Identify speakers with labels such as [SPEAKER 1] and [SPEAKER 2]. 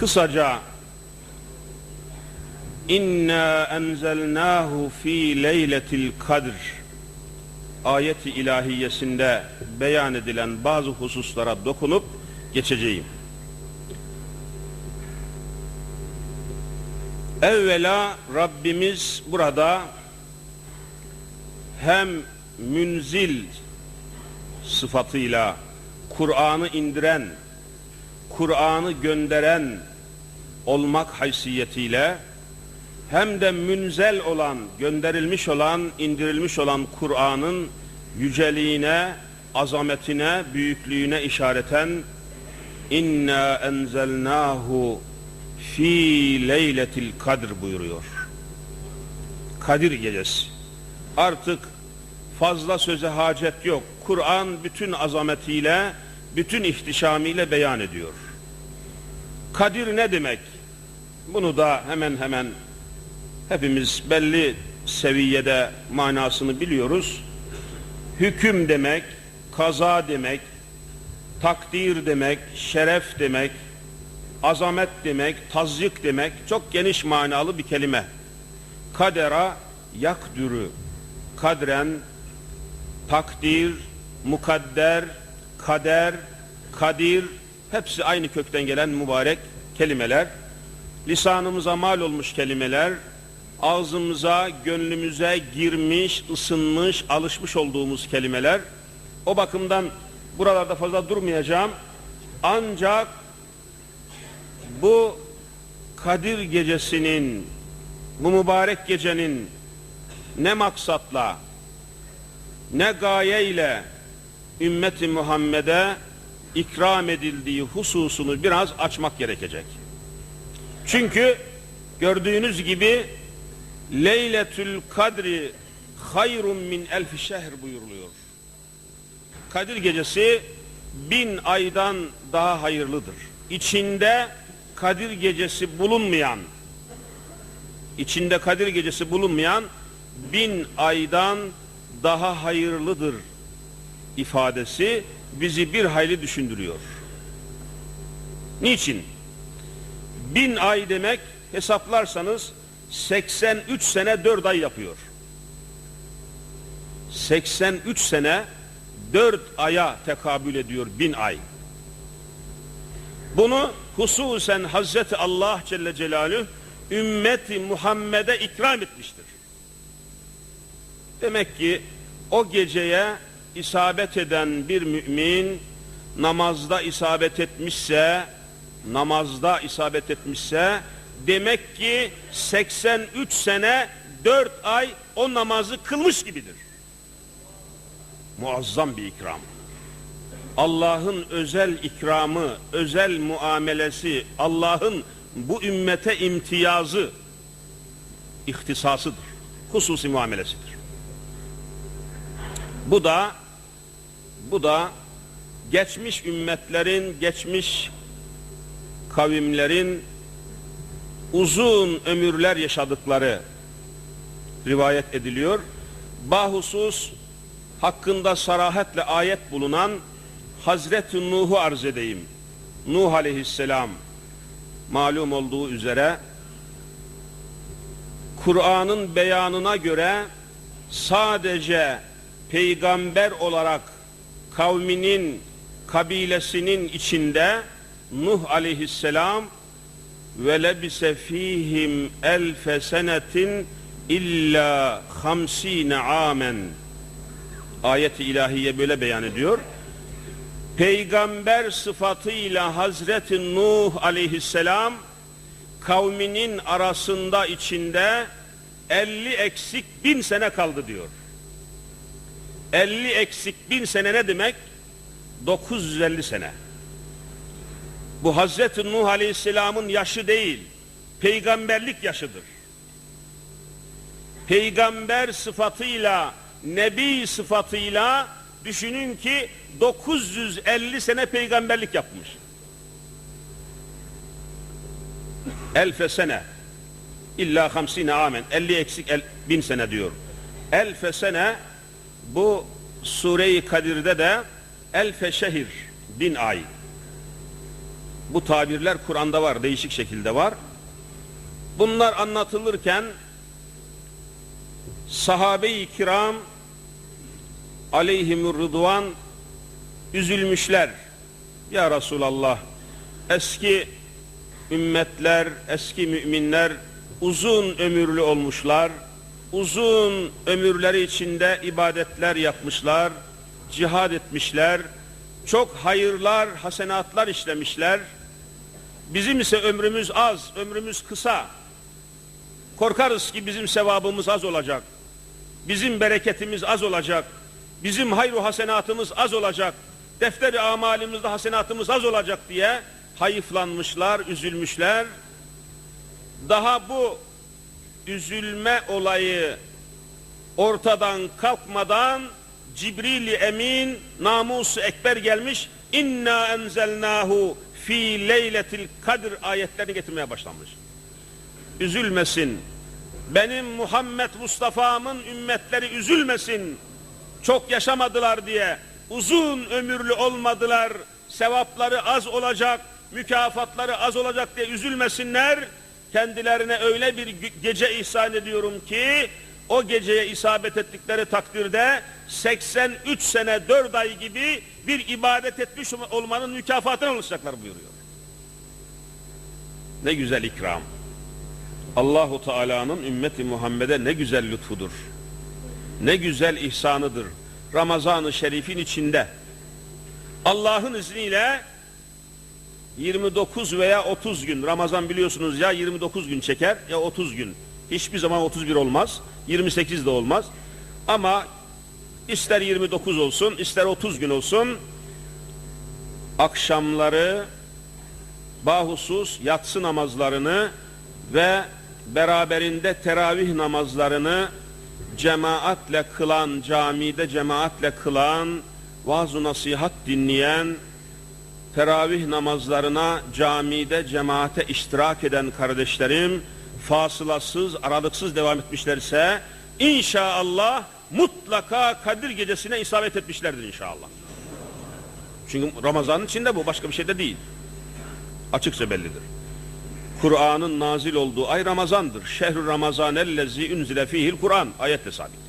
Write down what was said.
[SPEAKER 1] Kısaca İnna enzelnahu fi leyletil kadr ayeti ilahiyesinde beyan edilen bazı hususlara dokunup geçeceğim. Evvela Rabbimiz burada hem münzil sıfatıyla Kur'an'ı indiren, Kur'an'ı gönderen olmak haysiyetiyle hem de münzel olan, gönderilmiş olan, indirilmiş olan Kur'an'ın yüceliğine, azametine, büyüklüğüne işareten inna enzelnahu fi leyletil kadr buyuruyor. Kadir gecesi. Artık fazla söze hacet yok. Kur'an bütün azametiyle, bütün ihtişamiyle beyan ediyor. Kadir ne demek? Bunu da hemen hemen hepimiz belli seviyede manasını biliyoruz. Hüküm demek, kaza demek, takdir demek, şeref demek, azamet demek, tazyik demek çok geniş manalı bir kelime. Kadera yakdürü, kadren, takdir, mukadder, kader, kadir hepsi aynı kökten gelen mübarek kelimeler. Lisanımıza mal olmuş kelimeler, ağzımıza, gönlümüze girmiş, ısınmış, alışmış olduğumuz kelimeler. O bakımdan buralarda fazla durmayacağım. Ancak bu Kadir gecesinin, bu mübarek gecenin ne maksatla, ne gayeyle ümmeti Muhammed'e ikram edildiği hususunu biraz açmak gerekecek. Çünkü gördüğünüz gibi Leyletül Kadri hayrun min elfi şehr buyuruluyor. Kadir gecesi bin aydan daha hayırlıdır. İçinde Kadir gecesi bulunmayan, içinde Kadir gecesi bulunmayan bin aydan daha hayırlıdır ifadesi bizi bir hayli düşündürüyor. Niçin? Bin ay demek hesaplarsanız 83 sene 4 ay yapıyor. 83 sene 4 aya tekabül ediyor bin ay. Bunu hususen Hazreti Allah Celle Celaluhu ümmeti Muhammed'e ikram etmiştir. Demek ki o geceye isabet eden bir mümin namazda isabet etmişse namazda isabet etmişse demek ki 83 sene 4 ay o namazı kılmış gibidir. Muazzam bir ikram. Allah'ın özel ikramı, özel muamelesi, Allah'ın bu ümmete imtiyazı, ihtisasıdır. Hususi muamelesidir. Bu da bu da geçmiş ümmetlerin, geçmiş kavimlerin uzun ömürler yaşadıkları rivayet ediliyor. Bahusus hakkında sarahatle ayet bulunan Hazreti Nuh'u arz edeyim. Nuh aleyhisselam malum olduğu üzere Kur'an'ın beyanına göre sadece peygamber olarak kavminin kabilesinin içinde Nuh aleyhisselam ve lebise fihim elfe senetin illa hamsine amen ayeti ilahiye böyle beyan ediyor. Peygamber sıfatıyla Hazreti Nuh aleyhisselam kavminin arasında içinde 50 eksik bin sene kaldı diyor. 50 eksik bin sene ne demek? 950 sene. Bu Hazreti Nuh Aleyhisselam'ın yaşı değil, peygamberlik yaşıdır. Peygamber sıfatıyla, nebi sıfatıyla düşünün ki 950 sene peygamberlik yapmış. Elfe sene illa hamsine amen 50 eksik el, bin sene diyor. Elfe sene bu Sure-i Kadir'de de elfe şehir bin ay Bu tabirler Kur'an'da var, değişik şekilde var. Bunlar anlatılırken sahabe-i kiram aleyhimur rıdvan üzülmüşler. Ya Resulallah eski ümmetler, eski müminler uzun ömürlü olmuşlar. Uzun ömürleri içinde ibadetler yapmışlar, cihad etmişler. Çok hayırlar, hasenatlar işlemişler. Bizim ise ömrümüz az, ömrümüz kısa. Korkarız ki bizim sevabımız az olacak. Bizim bereketimiz az olacak. Bizim hayru hasenatımız az olacak. Defteri amalimizde hasenatımız az olacak diye hayıflanmışlar, üzülmüşler. Daha bu üzülme olayı ortadan kalkmadan Cibril-i Emin namusu ekber gelmiş. İnna enzelnahu fi leyletil kadr ayetlerini getirmeye başlamış. Üzülmesin. Benim Muhammed Mustafa'mın ümmetleri üzülmesin. Çok yaşamadılar diye uzun ömürlü olmadılar. Sevapları az olacak, mükafatları az olacak diye üzülmesinler. Kendilerine öyle bir gece ihsan ediyorum ki o geceye isabet ettikleri takdirde 83 sene 4 ay gibi bir ibadet etmiş olmanın mükafatını alacaklar buyuruyor. Ne güzel ikram. Allahu Teala'nın ümmeti Muhammed'e ne güzel lütfudur. Ne güzel ihsanıdır. Ramazan-ı Şerif'in içinde Allah'ın izniyle 29 veya 30 gün Ramazan biliyorsunuz ya 29 gün çeker ya 30 gün. Hiçbir zaman 31 olmaz. 28 de olmaz. Ama ister 29 olsun ister 30 gün olsun akşamları bahusus yatsı namazlarını ve beraberinde teravih namazlarını cemaatle kılan, camide cemaatle kılan, vaaz nasihat dinleyen, teravih namazlarına camide cemaate iştirak eden kardeşlerim fasılasız, aralıksız devam etmişlerse inşallah mutlaka Kadir gecesine isabet etmişlerdir inşallah. Çünkü Ramazan'ın içinde bu başka bir şey de değil. Açıkça bellidir. Kur'an'ın nazil olduğu ay Ramazan'dır. Şehrü Ramazanellezi unzile fihil Kur'an. Ayetle sabit.